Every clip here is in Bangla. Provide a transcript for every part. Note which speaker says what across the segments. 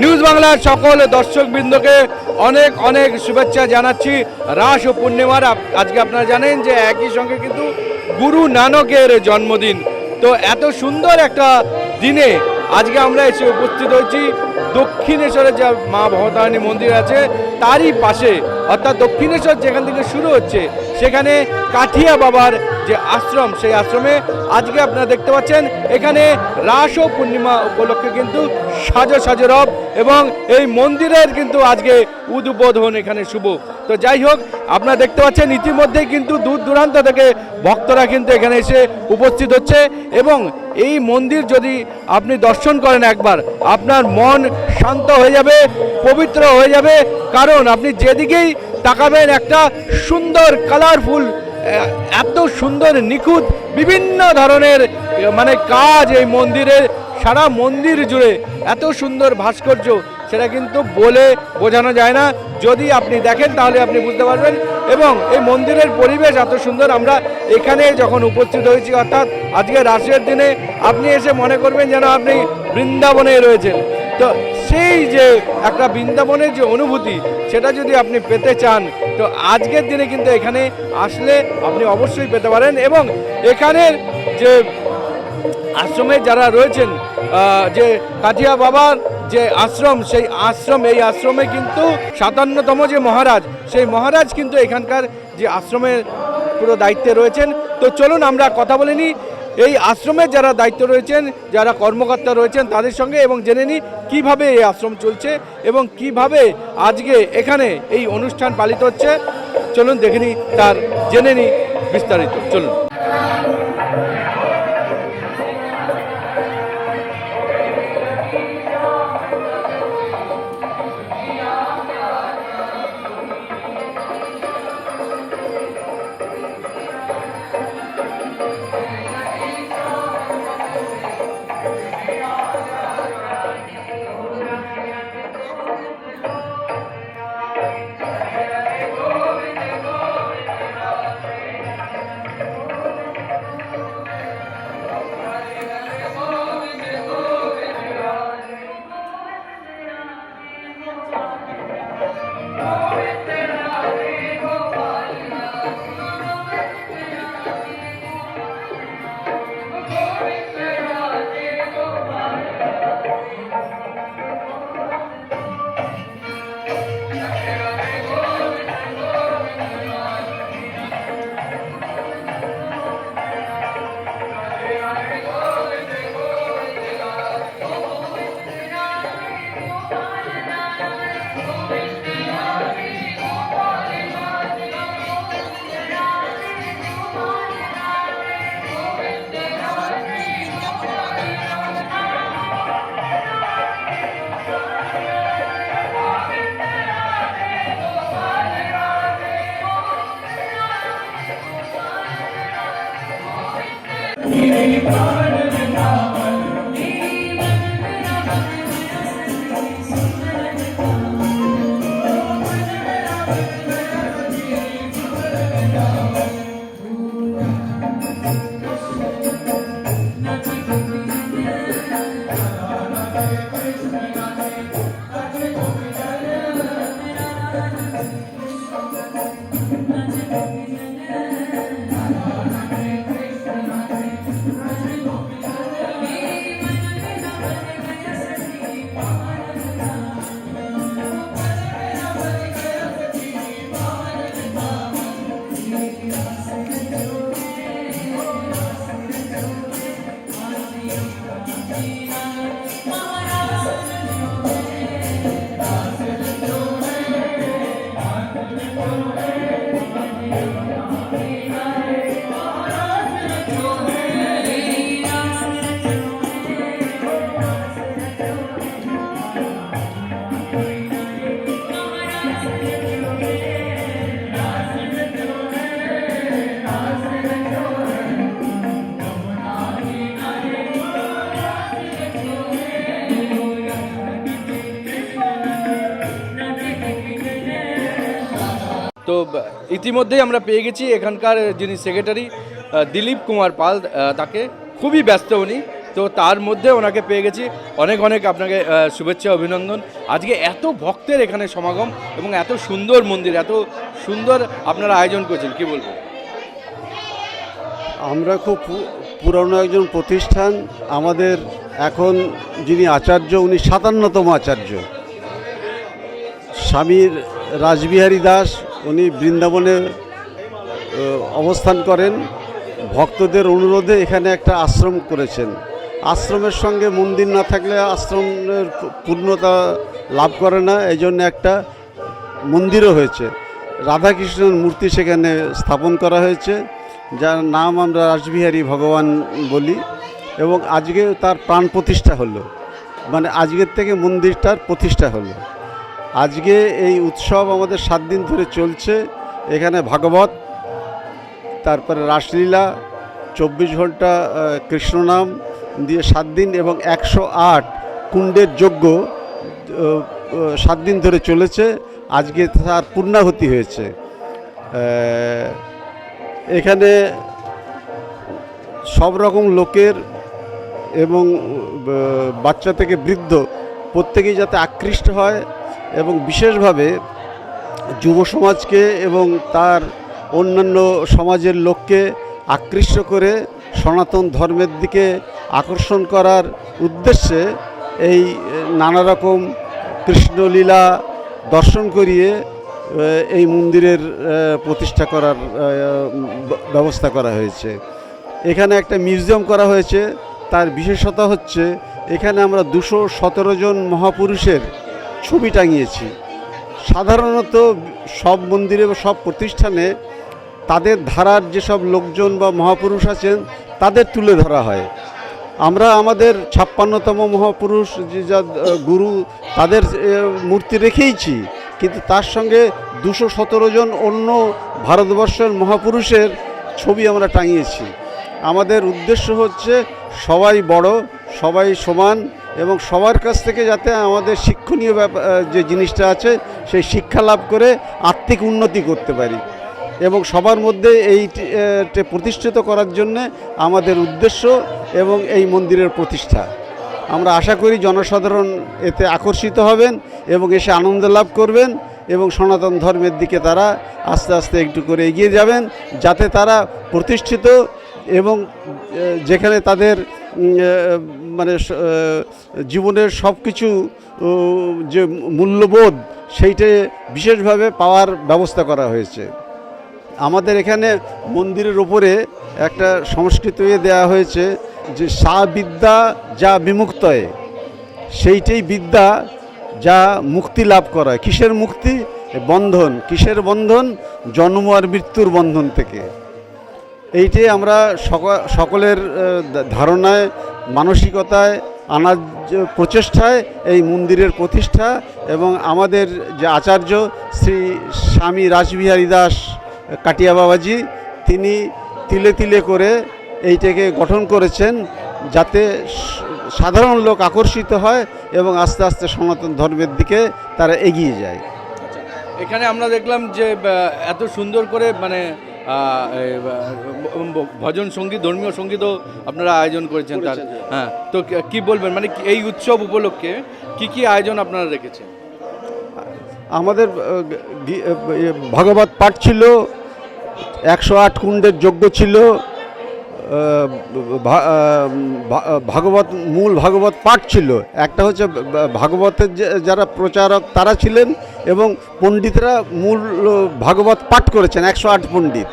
Speaker 1: নিউজ বাংলার সকল দর্শকবৃন্দকে অনেক অনেক শুভেচ্ছা জানাচ্ছি। রাস ও পূর্ণিমার আজকে আপনারা জানেন যে একই সঙ্গে কিন্তু গুরু নানকের জন্মদিন। তো এত সুন্দর একটা দিনে আজকে আমরা এসে উপস্থিত হয়েছি। দক্ষিণেশ্বরের যে মা ভবতারিণী মন্দির আছে, তারই পাশে, অর্থাৎ দক্ষিণেশ্বর যেখান থেকে শুরু হচ্ছে, সেখানে কাঠিয়া বাবার যে আশ্রম, সেই আশ্রমে আজকে আপনারা দেখতে পাচ্ছেন, এখানে রাস ও পূর্ণিমা উপলক্ষে কিন্তু সাজো সাজো রব এবং এই মন্দিরের কিন্তু আজকে উদ্বোধন এখানে শুভ। তো যাই হোক, আপনারা দেখতে পাচ্ছেন, ইতিমধ্যেই কিন্তু দূর দূরান্ত থেকে ভক্তরা কিন্তু এখানে এসে উপস্থিত হচ্ছে এবং এই মন্দির যদি আপনি দর্শন করেন একবার, আপনার মন শান্ত হয়ে যাবে, পবিত্র হয়ে যাবে। কারণ আপনি যেদিকেই তাকাবেন, একটা সুন্দর কালারফুল এত সুন্দর, নিখুঁত, বিভিন্ন ধরনের মানে কাজ এই মন্দিরের, সারা মন্দির জুড়ে এত সুন্দর ভাস্কর্য। সেটা কিন্তু বলে বোঝানো যায় না। যদি আপনি দেখেন, তাহলে আপনি বুঝতে পারবেন। এবং এই মন্দিরের পরিবেশ এত সুন্দর। আমরা এখানে যখন উপস্থিত হয়েছি, অর্থাৎ আজকে রাশের দিনে, আপনি এসে মনে করবেন যেন আপনি বৃন্দাবনে রয়েছেন। তো সেই যে একটা বৃন্দাবনের যে অনুভূতি, সেটা যদি আপনি পেতে চান, তো আজকের দিনে কিন্তু এখানে আসলে আপনি অবশ্যই পেতে পারেন। এবং এখানের যে আশ্রমে যারা রয়েছেন যে কাঠিয়া বাবার যে আশ্রম, সেই আশ্রম, এই আশ্রমে কিন্তু সাতান্নতম যে মহারাজ, সেই মহারাজ কিন্তু এখানকার যে আশ্রমের পুরো দায়িত্বে রয়েছেন। তো চলুন আমরা কথা বলে নিই, এই আশ্রমের যারা দায়িত্ব রয়েছেন, যারা কর্মকর্তা রয়েছেন তাদের সঙ্গে এবং জেনে নিই কীভাবে এই আশ্রম চলছে এবং কীভাবে আজকে এখানে এই অনুষ্ঠান পালিত হচ্ছে। চলুন দেখে নিই তার, জেনে নিই বিস্তারিত। চলুন। Amen. তো, ইতিমধ্যেই আমরা পেয়ে গেছি এখানকার যিনি সেক্রেটারি দিলীপ কুমার পাল তাকে। খুবই ব্যস্ত উনি। তো তার মধ্যে ওনাকে পেয়ে গেছি। অনেক অনেক আপনাকে শুভেচ্ছা, অভিনন্দন। আজকে এত ভক্তের এখানে সমাগম এবং এত সুন্দর মন্দির, এত সুন্দর আপনারা আয়োজন করছেন, কি বলব?
Speaker 2: আমরা খুব পুরনো একজন প্রতিষ্ঠান। আমাদের এখন যিনি আচার্য, উনি সাতান্নতম আচার্য। স্বামীর রাসবিহারী দাস উনি বৃন্দাবনে অবস্থান করেন। ভক্তদের অনুরোধে এখানে একটা আশ্রম করেছেন। আশ্রমের সঙ্গে মন্দির না থাকলে আশ্রমের পূর্ণতা লাভ করে না এই জন্য একটা মন্দিরও হয়েছে। রাধাকৃষ্ণের মূর্তি সেখানে স্থাপন করা হয়েছে, যার নাম আমরা রাসবিহারী ভগবান বলি এবং আজকে তার প্রাণ প্রতিষ্ঠা হলো। মানে আজকের থেকে মন্দিরটার প্রতিষ্ঠা হলো। আজকে এই উৎসব আমাদের সাত দিন ধরে চলছে। এখানে ভাগবত, তারপরে রাসলীলা, চব্বিশ ঘণ্টা কৃষ্ণনাম দিয়ে সাত দিন এবং একশো আট কুণ্ডের যজ্ঞ সাত দিন ধরে চলেছে। আজকে তার পূর্ণাহতি হয়েছে। এখানে সব রকম লোকের এবং বাচ্চা থেকে বৃদ্ধ প্রত্যেকেই যাতে আকৃষ্ট হয় এবং বিশেষভাবে যুব সমাজকে এবং তার অন্যান্য সমাজের লোককে আকৃষ্ট করে সনাতন ধর্মের দিকে আকর্ষণ করার উদ্দেশ্যে এই নানা রকম কৃষ্ণলীলা দর্শন করিয়ে এই মন্দিরের প্রতিষ্ঠা করার ব্যবস্থা করা হয়েছে। এখানে একটা মিউজিয়াম করা হয়েছে। তার বিশেষতা হচ্ছে এখানে আমরা দুশো সতেরো জন মহাপুরুষের ছবি টাঙিয়েছি। সাধারণত সব মন্দিরে বা সব প্রতিষ্ঠানে তাদের ধারার যেসব লোকজন বা মহাপুরুষ আছেন, তাদের তুলে ধরা হয়। আমরা আমাদের ছাপ্পান্নতম মহাপুরুষ যে যা গুরু, তাদের মূর্তি রেখেইছি। কিন্তু তার সঙ্গে দুশো সতেরো জন অন্য ভারতবর্ষের মহাপুরুষের ছবি আমরা টাঙিয়েছি। আমাদের উদ্দেশ্য হচ্ছে সবাই বড়, সবাই সমান এবং সবার কাছ থেকে যাতে আমাদের শিক্ষণীয় যে জিনিসটা আছে, সেই শিক্ষা লাভ করে আর্থিক উন্নতি করতে পারি। এবং সবার মধ্যে এই প্রতিষ্ঠিত করার জন্যে আমাদের উদ্দেশ্য এবং এই মন্দিরের প্রতিষ্ঠা। আমরা আশা করি জনসাধারণ এতে আকর্ষিত হবেন এবং এসে আনন্দ লাভ করবেন এবং সনাতন ধর্মের দিকে তারা আস্তে আস্তে একটু করে এগিয়ে যাবেন, যাতে তারা প্রতিষ্ঠিত এবং যেখানে তাদের মানে জীবনের সব কিছু যে মূল্যবোধ, সেইটে বিশেষভাবে পাওয়ার ব্যবস্থা করা হয়েছে। আমাদের এখানে মন্দিরের ওপরে একটা সংস্কৃত দেওয়া হয়েছে যে সা বিদ্যা যা বিমুক্তয়ে, সেইটাই বিদ্যা যা মুক্তি লাভ করা কিসের মুক্তি? বন্ধন। কিসের বন্ধন? জন্ম আর মৃত্যুর বন্ধন থেকে। এইটাই আমরা সক- সকলের ধারণায়, মানসিকতায় আনার প্রচেষ্টায় এই মন্দিরের প্রতিষ্ঠা এবং আমাদের যে আচার্য শ্রী স্বামী রাসবিহারী দাস কাটিয়া বাবাজি, তিনি তিলে তিলে করে এইটাকে গঠন করেছেন যাতে সাধারণ লোক আকর্ষিত হয় এবং আস্তে আস্তে সনাতন ধর্মের দিকে তারা এগিয়ে যায়।
Speaker 1: এখানে আমরা দেখলাম যে এত সুন্দর করে মানে ভজন সংগীত ধর্মীয় সঙ্গীতও আপনারা আয়োজন করেছেন তার। হ্যাঁ তো কি- বলবেন? মানে এই উৎসব উপলক্ষে কি কি আয়োজন আপনারা রেখেছেন?
Speaker 2: আমাদের ভাগবত পাঠ ছিল একশো আট কুণ্ডের যজ্ঞ ছিল ভাগবত, মূল ভাগবত পাঠ ছিল। একটা হচ্ছে ভাগবতের যারা প্রচারক তারা ছিলেন এবং পণ্ডিতরা মূল ভাগবত পাঠ করেছেন, একশো আট পণ্ডিত।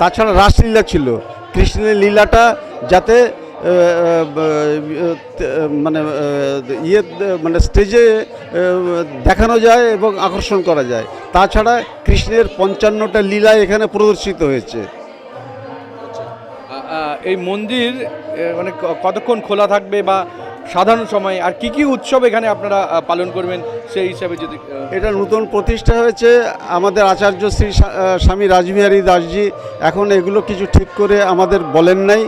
Speaker 2: তাছাড়া রাসলীলা ছিল। কৃষ্ণের লীলাটা যাতে মানে ইয়ে মানে স্টেজে দেখানো যায় এবং আকর্ষণ করা যায়। তাছাড়া কৃষ্ণের পঞ্চান্নটা লীলা এখানে প্রদর্শিত হয়েছে।
Speaker 1: এই মন্দির মানে কতক্ষণ খোলা থাকবে বা সাধারণ সময়, আর কি কি উৎসব এখানে আপনারা পালন করবেন সেই হিসাবে যদি
Speaker 2: এটা নতুন প্রতিষ্ঠা হয়েছে। আমাদের আচার্য শ্রী স্বামী রাজবিহারী দাসজি এখন এগুলো কিছু ঠিক করে আমাদের বলেন নাই।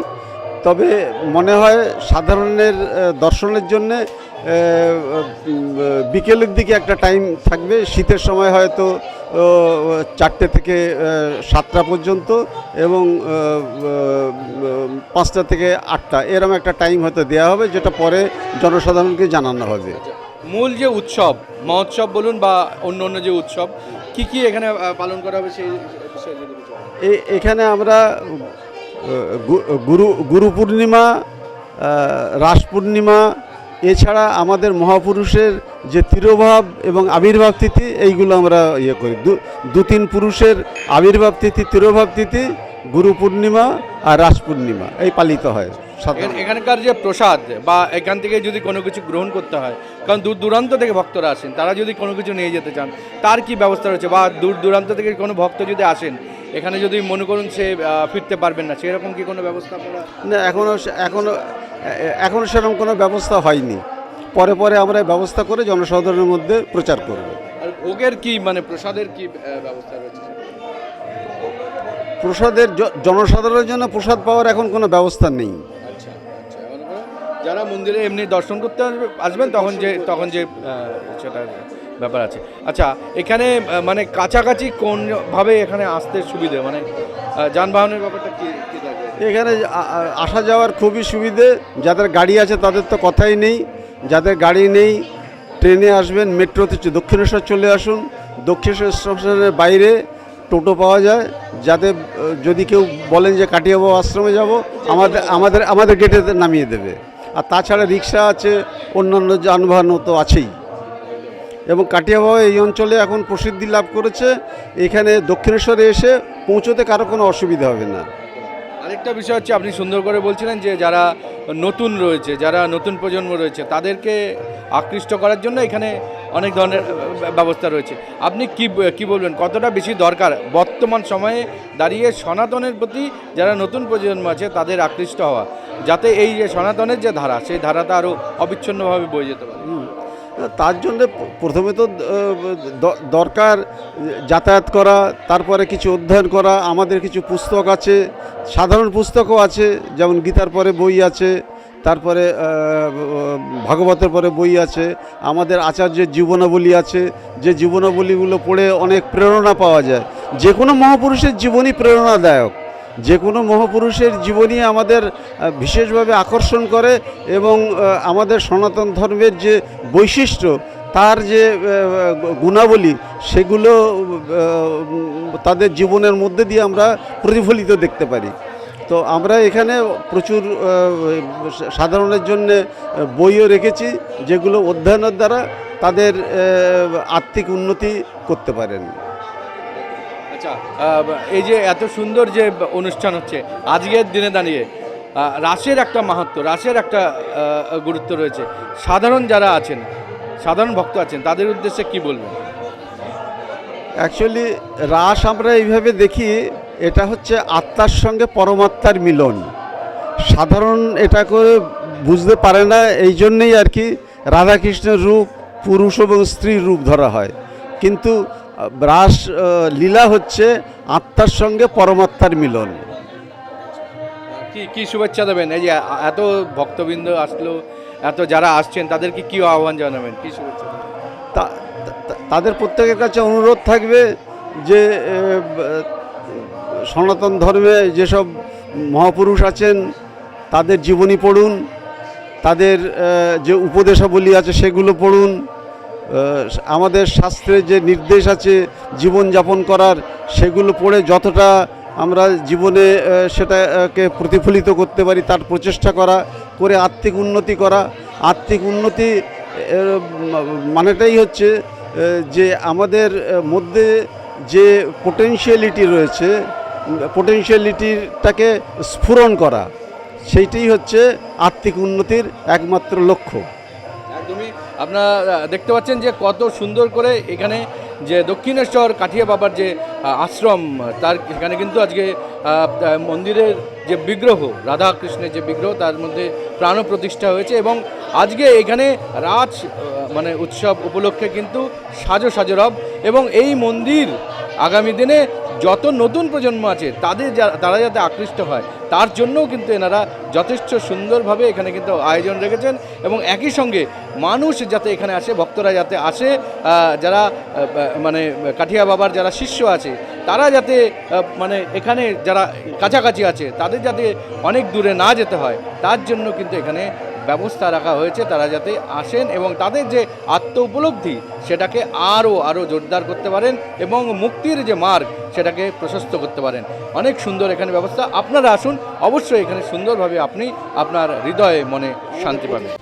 Speaker 2: তবে মনে হয় সাধারণের দর্শনের জন্যে বিকেলের দিকে একটা টাইম থাকবে। শীতের সময় হয়তো চারটে থেকে সাতটা পর্যন্ত এবং পাঁচটা থেকে আটটা এরকম একটা টাইম হয়তো দেওয়া হবে যেটা পরে জনসাধারণকে জানানো হবে।
Speaker 1: মূল যে উৎসব মহোৎসব বলুন বা অন্য অন্য যে উৎসব কি কি এখানে পালন করা হবে সেই
Speaker 2: এখানে আমরা গুরু গুরু পূর্ণিমা রাস পূর্ণিমা, এছাড়া আমাদের মহাপুরুষের যে তিরোভাব এবং আবির্ভাব তিথি, এইগুলো আমরা ইয়ে করি দু- তিন পুরুষের আবির্ভাব তিথি, তিরোভাব তিথি, গুরু পূর্ণিমা আর রাস পূর্ণিমা, এই পালিত হয়।
Speaker 1: এখানকার যে প্রসাদ বা এখান থেকে যদি কোনো কিছু গ্রহণ করতে হয়, কারণ দূর দূরান্ত থেকে ভক্তরা আসেন, তারা যদি কোনো কিছু নিয়ে যেতে চান, তার কি ব্যবস্থা রয়েছে বা দূর দূরান্ত থেকে কোনো ভক্ত যদি আসেন এখানে যদি মনে করুন সে ফিরতে পারবেন না সেরকম কি কোনো ব্যবস্থা
Speaker 2: না এখনও এখনও এখনও সেরকম কোনো ব্যবস্থা হয়নি। পরে পরে আমরা ব্যবস্থা করে জনসাধারণের মধ্যে প্রচার করব।
Speaker 1: আর ভোগের কি মানে প্রসাদের কি ব্যবস্থা রয়েছে?
Speaker 2: প্রসাদের জনসাধারণের জন্য প্রসাদ পাওয়ার এখন কোনো ব্যবস্থা নেই।
Speaker 1: আচ্ছা আচ্ছা যারা মন্দিরে এমনি দর্শন করতে আসবে- আসবেন তখন যে তখন যে সেটা ব্যাপার আছে। আচ্ছা এখানে মানে কাছাকাছি কোন ভাবে এখানে আসতে সুবিধে? মানে যানবাহনের ব্যাপারটা কি থাকে?
Speaker 2: এখানে আসা যাওয়ার খুবই সুবিধে। যাদের গাড়ি আছে তাদের তো কথাই নেই। যাদের গাড়ি নেই, ট্রেনে আসবেন, মেট্রোতে দক্ষিণেশ্বর চলে আসুন। দক্ষিণেশ্বর স্টেশনের বাইরে টোটো পাওয়া যায়। যাতে যদি কেউ বলেন যে কাটিয়াবাবু আশ্রমে যাব, আমাদের আমাদের আমাদের গেটে নামিয়ে দেবে। আর তাছাড়া রিক্সা আছে, অন্যান্য যানবাহনও তো আছেই। এবং কাটিয়াবাবা এই অঞ্চলে এখন প্রসিদ্ধি লাভ করেছে। এখানে দক্ষিণেশ্বরে এসে পৌঁছোতে কারও কোনো অসুবিধা হবে না।
Speaker 1: আরেকটা বিষয় হচ্ছে আপনি সুন্দর করে বলছিলেন যে যারা নতুন রয়েছে যারা নতুন প্রজন্ম রয়েছে তাদেরকে আকৃষ্ট করার জন্য এখানে অনেক ধরনের ব্যবস্থা রয়েছে। আপনি কি কি বলবেন? কতটা বেশি দরকার? বর্তমান সময়ে দাঁড়িয়ে সনাতনের প্রতি যারা নতুন প্রজন্ম আছে তাদের আকৃষ্ট হওয়া যাতে এই যে সনাতনের যে ধারা সেই ধারাটা আরও অবিচ্ছিন্নভাবে বয়ে যেতে পারে।
Speaker 2: তার জন্য প্রথমে তো দরকার যাতায়াত করা, তারপরে কিছু অধ্যয়ন করা, আমাদের কিছু পুস্তক আছে, সাধারণ পুস্তকও আছে, যেমন গীতার পরে বই আছে, তারপরে ভাগবতের পরে বই আছে, আমাদের আচার্যের জীবনাবলী আছে, যে জীবনাবলীগুলো পড়ে অনেক প্রেরণা পাওয়া যায়। যে কোনো মহাপুরুষের জীবনই প্রেরণাদায়ক। যে কোনো মহাপুরুষের জীবনী আমাদের বিশেষভাবে আকর্ষণ করে এবং আমাদের সনাতন ধর্মের যে বৈশিষ্ট্য, তার যে গুণাবলী, সেগুলো তাদের জীবনের মধ্যে দিয়ে আমরা প্রতিফলিত দেখতে পারি। তো আমরা এখানে প্রচুর সাধারণের জন্য বইও রেখেছি, যেগুলো অধ্যয়নের দ্বারা তাদের আর্থিক উন্নতি করতে পারেন।
Speaker 1: আচ্ছা এই যে এত সুন্দর যে অনুষ্ঠান হচ্ছে, আজকের দিনে দাঁড়িয়ে রাসের একটা মাহাত্ম রাসের একটা গুরুত্ব রয়েছে। সাধারণ যারা আছেন, সাধারণ ভক্ত আছেন, তাদের উদ্দেশ্যে কি বলবেন?
Speaker 2: অ্যাকচুয়ালি রাস আমরা এইভাবে দেখি, এটা হচ্ছে আত্মার সঙ্গে পরমাত্মার মিলন। সাধারণ এটা করে বুঝতে পারে না, এই জন্যেই আর কি রাধাকৃষ্ণের রূপ পুরুষ এবং স্ত্রীর রূপ ধরা হয়। কিন্তু রাস লীলা হচ্ছে আত্মার সঙ্গে পরমাত্মার মিলন।
Speaker 1: কি কি শুভেচ্ছা দেবেন? এই যে এত ভক্তবৃন্দ আসলো এত যারা আসছেন তাদেরকে কি আহ্বান জানাবেন? কি শুভেচ্ছা
Speaker 2: তাদের প্রত্যেকের কাছে অনুরোধ থাকবে যে সনাতন ধর্মে যেসব মহাপুরুষ আছেন তাদের জীবনী পড়ুন তাদের যে উপদেশাবলী আছে সেগুলো পড়ুন আমাদের শাস্ত্রে যে নির্দেশ আছে জীবনযাপন করার, সেগুলো পড়ে যতটা আমরা জীবনে সেটাকে প্রতিফলিত করতে পারি, তার প্রচেষ্টা করা, করে আর্থিক উন্নতি করা। আর্থিক উন্নতি মানেটাই হচ্ছে যে আমাদের মধ্যে যে পোটেনশিয়ালিটি রয়েছে পোটেনশিয়ালিটিটাকে স্ফুরণ করা, সেইটাই হচ্ছে আর্থিক উন্নতির একমাত্র লক্ষ্য।
Speaker 1: আপনারা দেখতে পাচ্ছেন যে কত সুন্দর করে এখানে যে দক্ষিণেশ্বর কাঠিয়া বাবার যে আশ্রম, তার এখানে কিন্তু আজকে মন্দিরের যে বিগ্রহ রাধা কৃষ্ণের যে বিগ্রহ, তার মধ্যে প্রাণ প্রতিষ্ঠা হয়েছে এবং আজকে এখানে রাজ মানে উৎসব উপলক্ষে কিন্তু সাজো সাজরব এবং এই মন্দির আগামী দিনে যত নতুন প্রজন্ম আছে, তাদের যা- তারা যাতে আকৃষ্ট হয়। তার জন্যও কিন্তু এনারা যথেষ্ট সুন্দরভাবে এখানে কিন্তু আয়োজন রেখেছেন এবং একই সঙ্গে মানুষ যাতে এখানে আসে, ভক্তরা যাতে আসে যারা মানে কাঠিয়া বাবার যারা শিষ্য আছে, তারা যাতে মানে এখানে যারা কাছাকাছি আছে, তাদের যাতে অনেক দূরে না যেতে হয়, তার জন্য কিন্তু এখানে ব্যবস্থা রাখা হয়েছে, তারা যাতে আসেন এবং তাদের যে আত্ম উপলব্ধি সেটাকে আরও আরও জোরদার করতে পারেন এবং মুক্তির যে মার্গ, সেটাকে প্রশস্ত করতে পারেন। অনেক সুন্দর এখানে ব্যবস্থা। আপনারা আসুন, অবশ্যই এখানে সুন্দরভাবে আপনি আপনার হৃদয়ে, মনে শান্তি পাবেন।